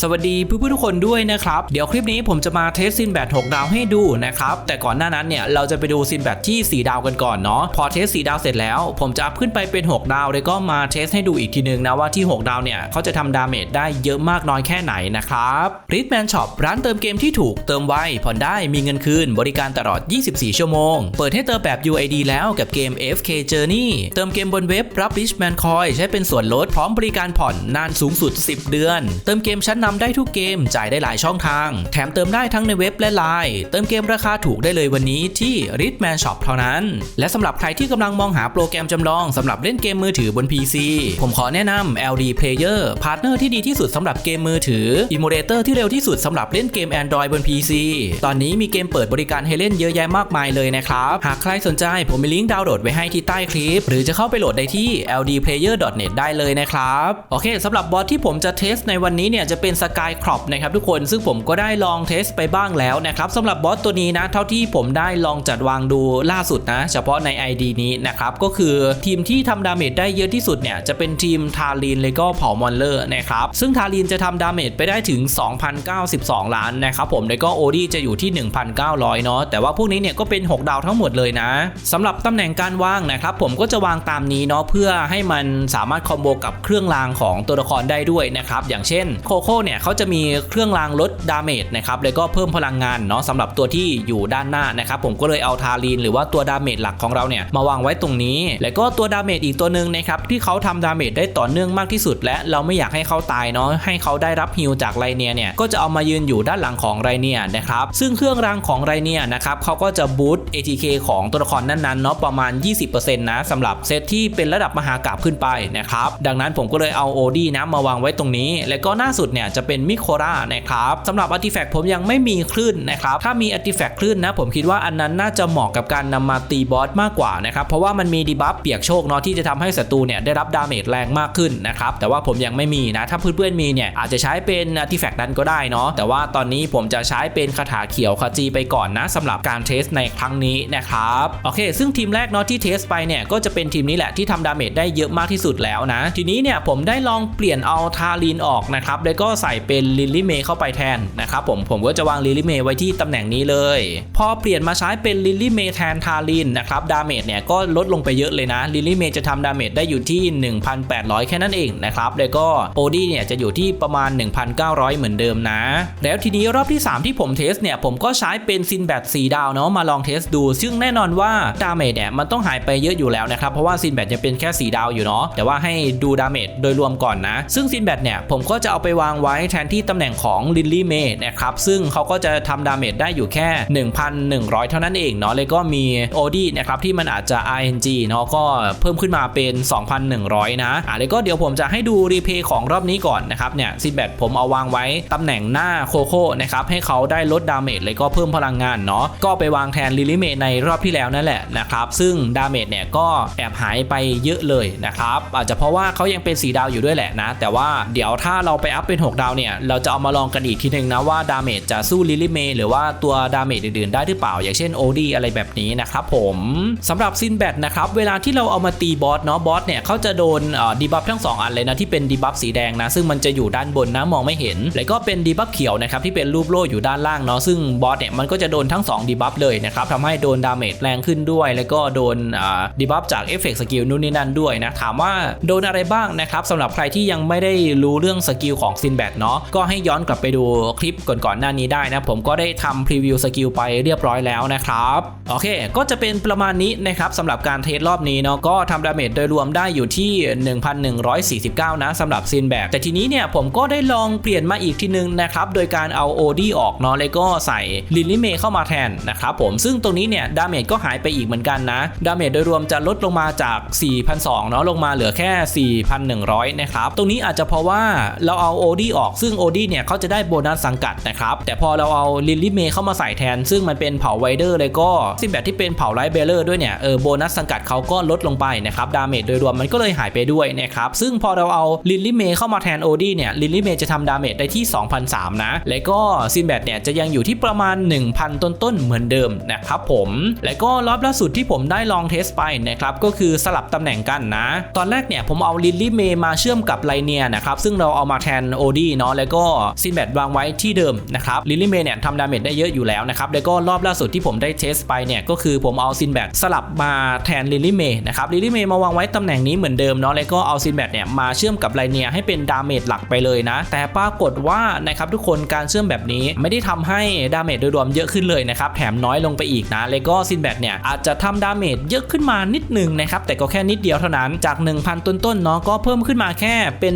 สวัสดีเพื่อนๆทุกคนด้วยนะครับ เดี๋ยวคลิปนี้ผมจะมาเทสซินแบท6ดาวให้ดูนะครับ แต่ก่อนหน้านั้นเนี่ยเราจะไปดูซินแบทที่ 4 ดาวกันก่อนเนาะพอเทส 4 ดาวเสร็จแล้ว ผมจะอัพขึ้นไปเป็น 6 ดาวเลยก็มาเทสให้ดูอีกทีนึงนะว่าที่ 6 ดาวเนี่ยเขาจะทำดาเมจได้เยอะมากน้อยแค่ไหนนะครับริทแมนช็อปร้านเติมเกมที่ถูกเติมไวผ่อนได้มีเงินคืนบริการตลอด 24 ชั่วโมง เปิดให้เติมแบบ UID แล้วกับเกม FK Journey เติมเกมบนเว็บรับ Richman Coin ใช้เป็นส่วนลดพร้อมบริการผ่อนนานสูงสุด 10 เดือน เติมเกมชั้นนำได้ทุกเกมจ่ายได้หลายช่องทาง แถมเติมได้ทั้งในเว็บและไลน์เติมเกมราคาถูกได้เลยวันนี้ที่ Richman Shop เท่านั้น และสำหรับใครที่กำลังมองหาโปรแกรมจำลองสำหรับเล่นเกมมือถือบน PC ผมขอแนะนำ LD Player พาร์ทเนอร์ที่ดีที่สุดสำหรับเกมมือถืออิมูเลเตอร์ที่เร็วที่สุดสำหรับเล่นเกม Android บน PC ตอนนี้มีเกมเปิดบริการให้เล่นเยอะแยะมากมายเลยนะครับ หากใครสนใจผมมีลิงก์ดาวน์โหลดไว้ให้ที่ใต้คลิป หรือจะเข้าไปโหลดได้ที่ ldplayer.net ได้เลยนะครับ โอเคสำหรับบอสที่ผมจะเทสในวันนี้เนี่ยจะเป็น Sky Crop นะครับทุกคนซึ่งผมก็ได้ลองเทสไปบ้างแล้วนะครับสำหรับบอสตัวนี้นะ เท่าที่ผมได้ลองจัดวางดูล่าสุดนะ เฉพาะใน ID นี้นะครับก็คือทีมที่ทำดาเมจได้เยอะที่สุดเนี่ย จะเป็นทีมทารีนเลยก็เผามอนเลอร์นะครับซึ่งทารีนจะทำดาเมจไปได้ถึง 2,092 ล้านนะครับผมแล้วก็โอดี้จะอยู่ที่ 1,900 เนาะแต่ว่าพวกนี้เนี่ยก็เป็น 6 ดาวทั้งหมดเลยนะสำหรับตำแหน่งการวางนะครับผมก็จะวางตามนี้เนาะเพื่อให้มันสามารถคอมโบกับเครื่องรางของตัวละครได้ด้วยนะครับอย่างเช่นโคโค่เนี่ยเขาจะมีเครื่องรางลดดาเมจนะครับแล้วก็เพิ่มพลังงานเนาะสำหรับตัวที่อยู่ด้านหน้านะครับผมก็เลยเอาทารีนหรือว่าตัวดาเมจหลักของเราเนี่ยมาวางไว้ตรงนี้ แล้วก็ตัวดาเมจอีกตัวหนึ่งนะครับที่เขาทำดาเมจได้ต่อเนื่องมากที่สุด และเราไม่อยากให้เขาตายเนาะให้เขาได้รับฮิลจากไรเนียเนี่ยก็จะเอามายืนอยู่ด้านหลังของไรเนียนะครับซึ่งเครื่องรางของไรเนียนะครับเขาก็จะบูต ATK ของตัวละครนั้นๆเนาะประมาณ 20%นะสำหรับเซตที่เป็นระดับมหากราบขึ้นไปนะครับดังนั้นผมก็เลยเอาโอดีนะมาวางไว้ตรงนี้ แล้วก็หน้าสุดเนี่ยจะเป็นมิโครานะครับสำหรับอาร์ติแฟกต์ผมยังไม่มีคลื่นนะครับถ้ามีอาร์ติแฟกต์คลื่นนะผมคิดว่าอันนั้นน่าจะเหมาะกับการนำมาตีบอสมากกว่านะครับเพราะว่ามันมีดีบัฟเปียกโชคเนาะที่จะทำให้ศัตรูเนี่ยได้รับดาเมจแรงมากขึ้นนะครับแต่ว่าผมยังไม่มีนะถ้าเพื่อนๆมีเนี่ยอาจจะใช้เป็นอาร์ติแฟกต์นั้นก็ได้เนาะแต่ว่าตอนนี้ผมจะใช้เป็นคาถาเขียวคาจีไปก่อนนะสำหรับการเทสในครั้งนี้นะครับโอเค ซึ่งทีมแรกเนาะที่เทสไปเนี่ยก็จะเป็นทีมนี้แหละที่ทำดาเมจได้เยอะมากที่สุดแล้วนะ ทีนี้เนี่ยผมได้ลองเปลี่ยนเอาทารีนออกนะครับแล้วก็ใส่เป็นลิลลี่เมย์เข้าไปแทนนะครับผมผมก็จะวางลิลลี่เมย์ไว้ที่ตำแหน่งนี้เลย พอเปลี่ยนมาใช้เป็นลิลลี่เมย์แทนทารีนนะครับดาเมจเนี่ยก็ลดลงไปเยอะเลยนะลิลลี่เมย์จะทำดาเมจได้อยู่ที่ 1,800 แค่นั้นเองนะครับแล้วก็โอดี้เนี่ยจะอยู่ที่ประมาณ 1,900 เหมือนเดิมนะ แล้วทีนี้รอบที่ 3 ที่ผมเทสเนี่ยผมก็ใช้เป็นซินแบตสีดาวเนาะมาลองเทสดู ซึ่งแน่นอนว่าดาเมจเนี่ยมันต้องหายไปเยอะอยู่แล้วนะครับเพราะว่าซินแบตยังเป็นแค่สีดาวอยู่เนาะแต่ว่าให้ดูดาเมจโดยรวมก่อนนะ ซึ่งซินแบตเนี่ยผมก็จะเอาไปวางไว้แทนที่ตำแหน่งของลิลลี่เมย์นะครับซึ่งเขาก็จะทำดาเมจได้อยู่แค่ 1,100 เท่านั้นเองเนาะเลยก็มีโอดี้นะครับที่มันอาจจะ RNG เนาะก็เพิ่มขึ้นมาเป็น 2,100 นะอะแล้วก็เดี๋ยวผมจะให้ดูรีเพย์ของรอบนี้ก่อนนะครับเนี่ยซิแบตผมเอาวางไว้ตำแหน่งหน้าโคโค่นะครับให้เขาได้ลดดาเมจเลยก็เพิ่มพลังงานเนาะก็ไปวางแทนลิลลี่เมย์ในรอบที่แล้วนั่นแหละนะครับซึ่งดาเมจเนี่ยก็แอบหายไปเยอะเลยนะครับอาจจะเพราะว่าเขายังเป็นสีดาวอยู่ด้วยแหละนะ แต่ว่าเดี๋ยวถ้าเราไปอัพเป็น 6ดาเนี่ยเราจะเอามาลองกันอีกทีหนึ่งนะว่าดาเมจจะสู้ลิลลี่เมหรือว่าตัวดาเมจอื่นๆได้หรือเปล่า อย่างเช่นโอดีอะไรแบบนี้นะครับผมสำหรับซินแบทนะครับเวลาที่เราเอามาตีบอสเนาะบอสเนี่ยเขาจะโดนดีบัฟทั้ง 2 อันเลยนะที่เป็นดีบัฟสีแดงนะซึ่งมันจะอยู่ด้านบนนะมองไม่เห็น แล้วก็เป็นดีบัฟเขียวนะครับที่เป็นรูปโล่อยู่ด้านล่างเนาะซึ่งบอสเนี่ยมันก็จะโดนทั้ง2ดีบัฟเลยนะครับทำให้โดนดาเมจแรงขึ้นด้วย แล้วก็โดนดีบัฟจากเอฟเฟกต์สกิลนู่นนี่นั่นด้วยนะถามว่าโดนอะไรบ้างนะครับสำหรับใครที่ยังไม่ได้รู้เรื่องสกิลของซินแบทเนาะก็ให้ย้อนกลับไปดูคลิปก่อนๆหน้านี้ได้นะ ผมก็ได้ทำพรีวิวสกิลไปเรียบร้อยแล้วนะครับโอเค ก็จะเป็นประมาณนี้นะครับสำหรับการเทสรอบนี้เนาะก็ทำดาเมจโดยรวมได้อยู่ที่ 1,149 นะสำหรับซินแบทแต่ทีนี้เนี่ยผมก็ได้ลองเปลี่ยนมาอีกทีนึงนะครับโดยการเอาโอดีออกเนาะแล้วก็ใส่ลินลิเมเข้ามาแทนนะครับผมซึ่งตรงนี้เนี่ยดาเมจก็หายไปอีกเหมือนกันนะดาเมจโดยรวมจะลดลงมาจาก 4,200เนาะลงมาเหลือแค่ 4,100 นะครับ ตรงนี้อาจจะเพราะว่าเราเอาโอดีออกซึ่งโอดี้เนี่ยเขาจะได้โบนัสสังกัดนะครับแต่พอเราเอาลิลลี่เมย์เข้ามาใส่แทน ซึ่งมันเป็นเผ่าไวเดอร์เลยก็ซิมแบบที่เป็นเผ่าไลท์เบลเลอร์ด้วยเนี่ยเออโบนัสสังกัดเขาก็ลดลงไปนะครับดาเมจโดยรวมมันก็เลยหายไปด้วยนะครับซึ่งพอเราเอาลิลลี่เมย์เข้ามาแทนโอดี้เนี่ยลิลลี่เมย์จะทำดาเมจได้ที่2,003นะแล้วก็ซิมแบทเนี่ยจะยังอยู่ที่ประมาณ 1,000 ต้นๆเหมือนเดิมนะครับผมแล้วก็รอบล่าสุดที่ผมได้ลองเทสไปนะครับก็คือสลับตำแหน่งกันนะ ตอนแรกเนี่ยผมเอาลิลลี่เมย์มาเชื่อมกับไลเนียนะครับซึ่งเราเอามาแทนโอดีดี้เนาะแล้วก็ซินแบทวางไว้ที่เดิมนะครับลิลลี่เมย์เนี่ยทำดาเมจได้เยอะอยู่แล้วนะครับแล้วก็รอบล่าสุดที่ผมได้เทสไปเนี่ยก็คือผมเอาซินแบทสลับมาแทนลิลลี่เมย์นะครับลิลลี่เมย์มาวางไว้ตำแหน่งนี้เหมือนเดิมเนาะแล้วก็เอาซินแบทเนี่ยมาเชื่อมกับไลเนียให้เป็นดาเมจหลักไปเลยนะ แต่ปรากฏว่านะครับทุกคนการเชื่อมแบบนี้ไม่ได้ทำให้ดาเมจโดยรวมเยอะขึ้นเลยนะครับแถมน้อยลงไปอีกนะแล้วก็ซินแบทเนี่ยอาจจะทำดาเมจเยอะขึ้นมานิดหนึ่งนะครับแต่ก็แค่นิดเดียวเท่านั้นจาก 1,000 ต้นๆเนาะก็เพิ่มขึ้นมาแค่เป็น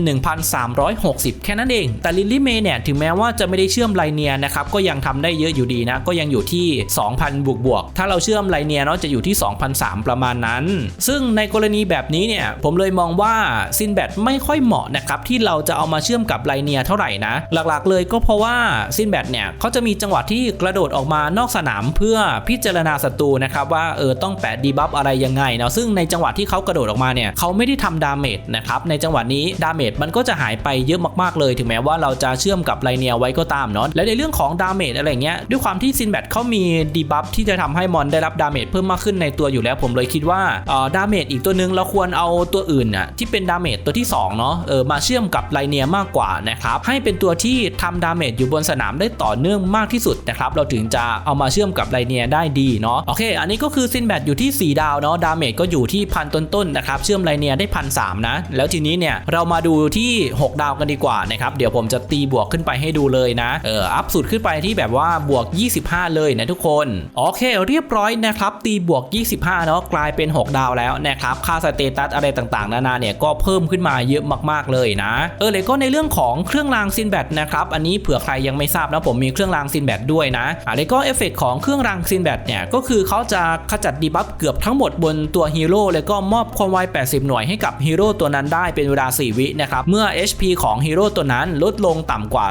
1,360 แค่นั้นเองแต่ลิลลี่เมย์เนี่ยถึงแม้ว่าจะไม่ได้เชื่อมไลเนียนะครับก็ยังทำได้เยอะอยู่ดีนะ ก็ยังอยู่ที่ 2,000 บวกบวกถ้าเราเชื่อมไลเนียเนาะจะอยู่ที่2,003ประมาณนั้น ซึ่งในกรณีแบบนี้เนี่ยผมเลยมองว่าซินแบทไม่ค่อยเหมาะนะครับที่เราจะเอามาเชื่อมกับไลเนียเท่าไหร่นะ หลักๆเลยก็เพราะว่าซินแบทเนี่ยเขาจะมีจังหวะที่กระโดดออกมานอกสนามเพื่อพิจารณาศัตรูนะครับว่าเออต้องแปะดีบัฟอะไรยังไงเนาะซึ่งในจังหวะที่เขากระโดดออกมาเนี่ยเขาไม่ได้ทำดาเมจนะครับในจังหวะนี้ดาเมจมันก็จะหายไปเยอะมากๆเลยถึงแม้ว่าเราจะเชื่อมกับไลเนียไว้ก็ตามเนาะและในเรื่องของดาเมจอะไรเงี้ยด้วยความที่ซินแบทเขามีดีบัฟที่จะทำให้มอนได้รับดาเมจเพิ่มมากขึ้นในตัวอยู่แล้ว ผมเลยคิดว่าเอ่อดาเมจอีกตัวนึงเราควรเอาตัวอื่นน่ะที่เป็นดาเมจตัวที่สองเนาะเออมาเชื่อมกับไลเนียมากกว่านะครับให้เป็นตัวที่ทำดาเมจอยู่บนสนามได้ต่อเนื่องมากที่สุดนะครับเราถึงจะเอามาเชื่อมกับไลเนียได้ดีเนาะโอเค อันนี้ก็คือซินแบทอยู่ที่ 4 ดาวเนาะดาเมจก็อยู่ที่พันต้นๆนะครับเชื่อมไลเนียได้พันสนะแล้วทีนี้เนี่ยเรามาดูที่ 6 ดาวกันดีกว่านะครับเดี๋ยวผมจะตีบวกขึ้นไปให้ดูเลยนะเอออัพสุดขึ้นไปที่แบบว่าบวก 25 เลยนะทุกคน โอเค เรียบร้อยนะครับ ตีบวก 25เนาะกลายเป็น 6 ดาวแล้วนะครับ ค่าสเตตัสอะไรต่างๆ นานาเนี่ยก็เพิ่มขึ้นมาเยอะมากๆเลยนะ เออเลยก็ในเรื่องของเครื่องรางซินแบทนะครับอันนี้เผื่อใครยังไม่ทราบนะผมมีเครื่องรางซินแบทด้วยนะอะแล้วก็เอฟเฟกต์ของเครื่องรางซินแบทเนี่ยก็คือเขาจะขจัดดีบัฟเกือบทั้งหมดบนตัวฮีโร่แล้วก็มอบความไว80 หน่วยให้กับฮีโร่ตัวนั้นได้เป็นเวลา 4 วินะครับเมื่อ HP ของฮีโร่ตัวนั้นลดลงต่ำกว่า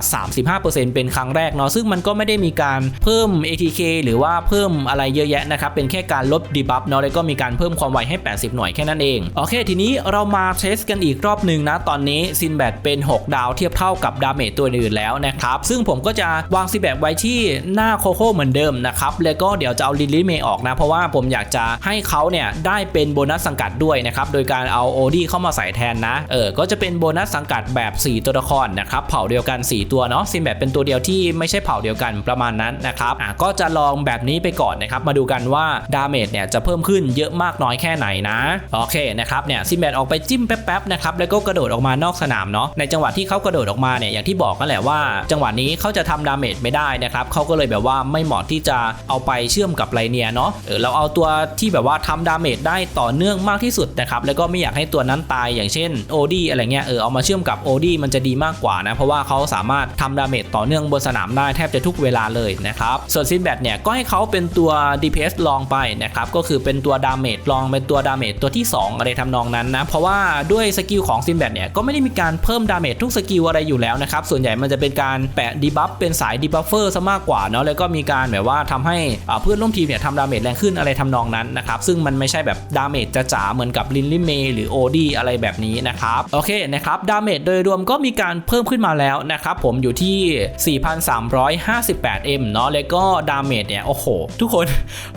35%เป็นครั้งแรกเนาะซึ่งมันก็ไม่ได้มีการเพิ่ม ATK หรือว่าเพิ่มอะไรเยอะแยะนะครับเป็นแค่การลดดีบัฟเนาะแล้วก็มีการเพิ่มความไวให้ 80 หน่วยแค่นั้นเอง โอเค ทีนี้เรามาเทสกันอีกรอบหนึ่งนะตอนนี้ซินแบทเป็น 6 ดาวเทียบเท่ากับดาเมจตัวอื่นแล้วนะครับซึ่งผมก็จะวางซินแบทไว้ที่หน้าโคโค่เหมือนเดิมนะครับแล้วก็เดี๋ยวจะเอาลิลลี่เมย์ออกนะเพราะว่าผมอยากจะให้เขาเนี่ยได้เป็นโบนัสสังกัดด้วยนะครับโดยการเอาโอดี้เข้ามาใส่แทนนะเออก็จะเป็นโบนัสสังกัดแบบ 4 ตัวละครนะครับเผ่าเดียวกัน 4 ตัวเนาะซินแบทเป็นตัวเดียวที่ไม่ใช่เผ่าเดียวกันประมาณนั้นนะครับอะก็จะลองแบบนี้ไปก่อนนะครับมาดูกันว่าดาเมจเนี่ยจะเพิ่มขึ้นเยอะมากน้อยแค่ไหนนะโอเคนะครับเนี่ยซินแบทออกไปจิ้มแป๊บๆนะครับแล้วก็กระโดดออกมานอกสนามเนาะในจังหวะที่เขากระโดดออกมาเนี่ยอย่างที่บอกกันแหละว่า จังหวะนี้เขาจะทำดาเมจไม่ได้นะครับเขาก็เลยแบบว่าไม่เหมาะที่จะเอาไปเชื่อมกับไลเนียเนาะเออเราเอาตัวที่แบบว่าทำดาเมจได้ต่อเนื่องมากที่สุดนะครับแล้วก็ไม่อยากให้ตัวนั้นตายอย่างเช่นโอดีอะไรเงี้ยเออเอามาเชื่อมกับโอดีมันจะดีมากกว่านะ เพราะว่าเขาสามารถทำดาเมจต่อเนื่องบนสนามได้แทบจะทุกเวลาเลยนะครับส่วนซินแบทเนี่ยก็ให้เขาเป็นตัว DPS ลองไปนะครับก็คือเป็นตัวดาเมจลองเป็นตัวดาเมจตัวที่ 2 อะไรทำนองนั้นนะเพราะว่าด้วยสกิลของซินแบทเนี่ยก็ไม่ได้มีการเพิ่มดาเมจทุกสกิลอะไรอยู่แล้วนะครับส่วนใหญ่มันจะเป็นการแปะดีบัฟเป็นสายดีบัฟเฟอร์ซะมากกว่าเนาะแล้วก็มีการแบบว่าทำให้เพื่อนร่วมทีมเนี่ยทำดาเมจแรงขึ้นอะไรทำนองนั้นนะครับซึ่งมันไม่ใช่แบบดาเมจจ๋าเหมือนกับลินลิเมหรือโอดีอะไรแบบนี้นะครับโอเคนะครับดาเมจโดยรวมก็มีการเพิ่มขึ้นมาแล้วนะครับผมอยู่ที่ 4,358M เนาะแล้วก็ดาเมจเนี่ย โอ้โห ทุกคน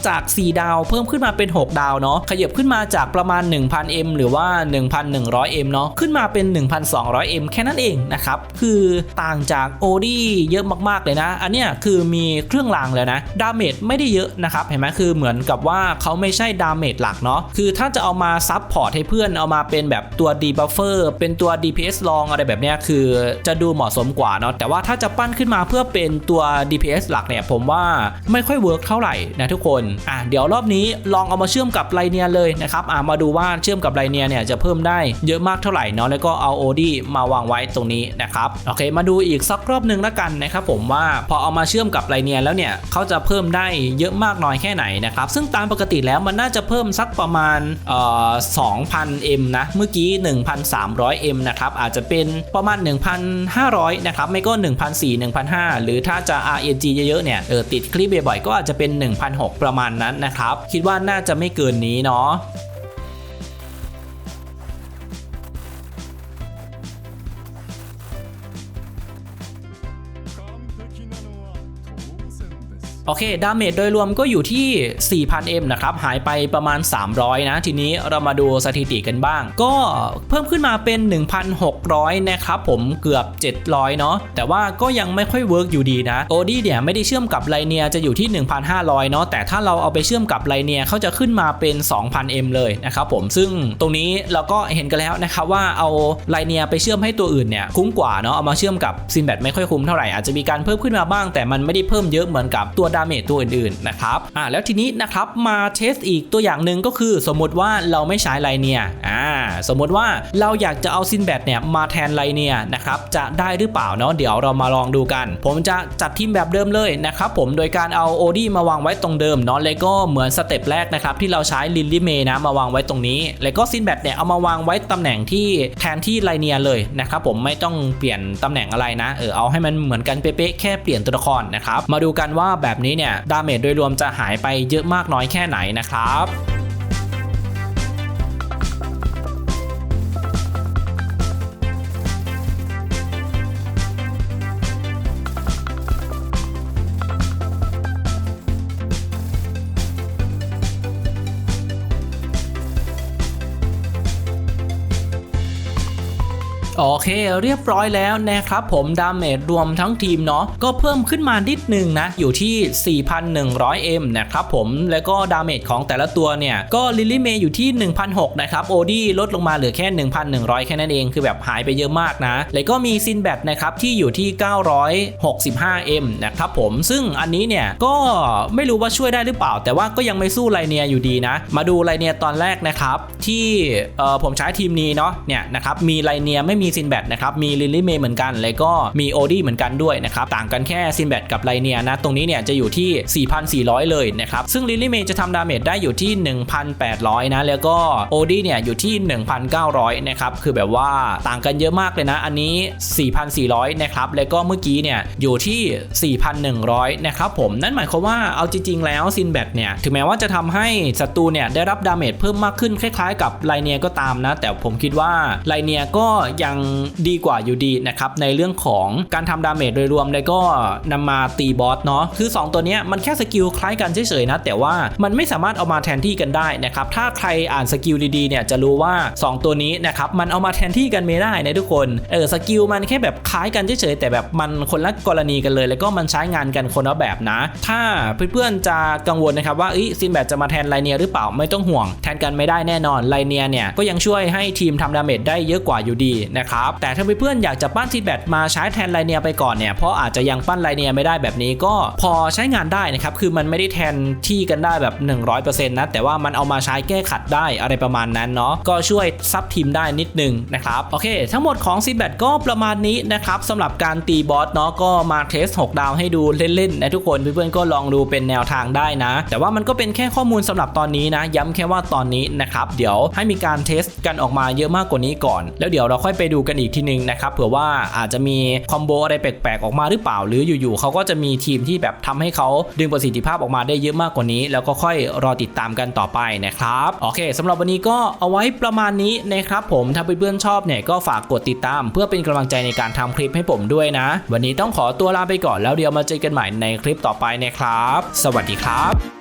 จาก 4 ดาวเพิ่มขึ้นมาเป็น 6 ดาวเนาะขยับขึ้นมาจากประมาณ 1,000M หรือว่า 1,100M เนาะขึ้นมาเป็น 1,200M แค่นั้นเองนะครับ คือต่างจากโอดีเยอะมากๆเลยนะ อันเนี้ยคือมีเครื่องรางแล้วนะดาเมจไม่ได้เยอะนะครับ เห็นไหมคือเหมือนกับว่าเขาไม่ใช่ดาเมจหลักเนาะคือถ้าจะเอามาซับพอร์ตให้เพื่อนเอามาเป็นแบบตัวดีบัฟเฟอร์เป็นตัว DPS ลองอะไรแบบเนี้ยคือจะดูเหมาะสมกว่าเนาะแต่ว่าถ้าจะปั้นขึ้นมาเพื่อเป็นตัว DPS หลักเนี่ยผมว่าไม่ค่อยเวิร์กเท่าไหร่นะทุกคนอะเดี๋ยวรอบนี้ลองเอามาเชื่อมกับไลเนียเลยนะครับอะมาดูว่าเชื่อมกับไลเนียเนี่ยจะเพิ่มได้เยอะมากเท่าไหร่เนาะแล้วก็เอาโอดีมาวางไว้ตรงนี้นะครับโอเค มาดูอีกสักรอบหนึ่งแล้วกันนะครับผมว่าพอเอามาเชื่อมกับไลเนียแล้วเนี่ยเขาจะเพิ่มได้เยอะมากน้อยแค่ไหนนะครับซึ่งตามปกติแล้วมันน่าจะเพิ่มสักประมาณเอ่อ 2,000M นะเมื่อกี้ 1,300M นะครับอาจจะเป็นประมาณ1,500 นะครับ ไม่ก็ 1,400 1,500 หรือถ้าจะ RNG เยอะๆ เนี่ยเออติดคลิปบ่อยๆ ก็อาจจะเป็น 1,600 ประมาณนั้นนะครับ คิดว่าน่าจะไม่เกินนี้เนาะ โอเค ดาเมจโดยรวมก็อยู่ที่ 4,000M นะครับ หายไปประมาณ 300 นะ ทีนี้เรามาดูสถิติกันบ้าง ก็เพิ่มขึ้นมาเป็น 1,600 นะครับผมเกือบ 700 เนาะ แต่ว่าก็ยังไม่ค่อยเวิร์กอยู่ดีนะโอดี้เนี่ยไม่ได้เชื่อมกับไลเนียจะอยู่ที่ 1,500 เนาะ แต่ถ้าเราเอาไปเชื่อมกับไลเนียเขาจะขึ้นมาเป็น 2,000M เลยนะครับผม ซึ่งตรงนี้เราก็เห็นกันแล้วนะครับว่าเอาไลเนียไปเชื่อมให้ตัวอื่นเนี่ยคุ้มกว่าเนาะ เอามาเชื่อมกับซินแบตไม่ค่อยคุ้มเท่าไหร่ อาจจะมีการเพิ่มขึ้นมาบ้าง แต่มันไม่ได้เพิ่มเยอะเหมือนกับตัวดาเมจตัวอื่นๆนะครับอ่าแล้วทีนี้นะครับมาเทสอีกตัวอย่างหนึ่งก็คือ สมมติว่าเราไม่ใช้ไลเนียอ่าสมมติว่าเราอยากจะเอาซินแบตเนี่ยมาแทนไลเนียนะครับจะได้หรือเปล่าเนาะเดี๋ยวเรามาลองดูกัน ผมจะจัดทีมแบบเดิมเลยนะครับผมโดยการเอาโอดี้มาวางไว้ตรงเดิมเนาะแล้วก็เหมือนสเต็ปแรกนะครับที่เราใช้ลินลิเมนะมาวางไว้ตรงนี้ แล้วก็ซินแบตเนี่ยเอามาวางไว้ตำแหน่งที่แทนที่ไลเนียเลยนะครับผมไม่ต้องเปลี่ยนตำแหน่งอะไรนะเออเอาให้มันเหมือนกันเป๊ะๆแค่เปลี่ยนตัวละครนะครับมาดูกันว่าแบบนี้เนี่ยดาเมจโดยรวมจะหายไปเยอะมากน้อยแค่ไหนนะครับ โอเคเรียบร้อยแล้วนะครับผมดาเมจรวมทั้งทีมเนาะก็เพิ่มขึ้นมานิดนึงนะ อยู่ที่ 4,100M นะครับผมแล้วก็ดาเมจของแต่ละตัวเนี่ย ก็ลิลิเมย์อยู่ที่1,600นะครับโอดี้ลดลงมาเหลือแค่ 1,100 แค่นั้นเองคือแบบหายไปเยอะมากนะ แล้วก็มีซินแบตนะครับที่อยู่ที่ 965M นะครับผมซึ่งอันนี้เนี่ยก็ไม่รู้ว่าช่วยได้หรือเปล่า แต่ว่าก็ยังไม่สู้ไลเนียอยู่ดีนะ มาดูไลเนียตอนแรกนะครับที่ผมใช้ทีมนี้เนาะเนี่ยนะครับมีไลเนียไม่มีีซินแบตนะครับมีลิลลี่เมย์เหมือนกัน แล้วก็มีโอดี้เหมือนกันด้วยนะครับต่างกันแค่ซินแบตกับไลเนียนะตรงนี้เนี่ยจะอยู่ที่ 4,400 เลยนะครับซึ่งลิลลี่เมย์จะทำดาเมจได้อยู่ที่ 1,800 นะแล้วก็โอดี้เนี่ยอยู่ที่ 1,900 นะครับคือแบบว่าต่างกันเยอะมากเลยนะอันนี้ 4,400 นะครับแล้วก็เมื่อกี้เนี่ยอยู่ที่ 4,100 นะครับผมนั่นหมายความว่าเอาจริง ๆ แล้วซินแบตเนี่ยถึงแม้ว่าจะทำให้ศัตรูเนี่ยได้รับดาเมจเพิ่มมากขึ้นคล้ายๆ กับไลเนียก็ตามนะ แต่ผมคิดว่าไลเนียก็ยังดีกว่าอยู่ดีนะครับในเรื่องของการทำดาเมจโดยรวมแล้วก็นำมาตีบอสเนาะคือ 2 ตัวนี้มันแค่สกิลคล้ายกันเฉยๆนะแต่ว่ามันไม่สามารถเอามาแทนที่กันได้นะครับถ้าใครอ่านสกิลดีๆเนี่ยจะรู้ว่า 2 ตัวนี้นะครับมันเอามาแทนที่กันไม่ได้นะทุกคนเออสกิลมันแค่แบบคล้ายกันเฉยๆแต่แบบมันคนละกรณีกันเลย แล้วก็มันใช้งานกันคนละแบบนะ ถ้าเพื่อนๆจะกังวลนะครับว่าซินแบตจะมาแทนไลเนียหรือเปล่าไม่ต้องห่วง แทนกันไม่ได้แน่นอนไลเนียเนี่ยก็ยังช่วยให้ทีมทำดาเมจได้เยอะกว่าอยู่ดีนะครับแต่ถ้าเพื่อนๆอยากจะปั้นซินแบตมาใช้แทนไลเนียไปก่อนเนี่ย เพราะอาจจะยังปั้นไลเนียไม่ได้แบบนี้ก็พอใช้งานได้นะครับ คือมันไม่ได้แทนที่กันได้แบบ 100%นะ แต่ว่ามันเอามาใช้แก้ขัดได้อะไรประมาณนั้นเนาะ ก็ช่วยซับทีมได้นิดนึงนะครับ โอเค ทั้งหมดของซินแบตก็ประมาณนี้นะครับสำหรับการตีบอสเนาะ ก็มาเทส 6 ดาวให้ดูเล่นๆนะทุกคน เพื่อนๆก็ลองดูเป็นแนวทางได้นะ แต่ว่ามันก็เป็นแค่ข้อมูลสำหรับตอนนี้นะ ย้ำแค่ว่าตอนนี้นะครับ เดี๋ยวให้มีการเทสกันออกมาเยอะมากกว่านี้ก่อน แล้วเดี๋ยวเราค่อยไปดูกันอีกทีนึงนะครับเผื่อว่าอาจจะมีคอมโบอะไรแปลกๆออกมาหรือเปล่า หรืออยู่ๆเขาก็จะมีทีมที่แบบทำให้เขาดึงประสิทธิภาพออกมาได้เยอะมากกว่านี้ แล้วก็ค่อยรอติดตามกันต่อไปนะครับโอเคสำหรับวันนี้ก็เอาไว้ประมาณนี้นะครับผมถ้าเพื่อนๆชอบเนี่ยก็ฝากกดติดตาม เพื่อเป็นกำลังใจในการทำคลิปให้ผมด้วยนะ วันนี้ต้องขอตัวลาไปก่อนแล้วเดี๋ยวมาเจอกันใหม่ในคลิปต่อไปนะครับ สวัสดีครับ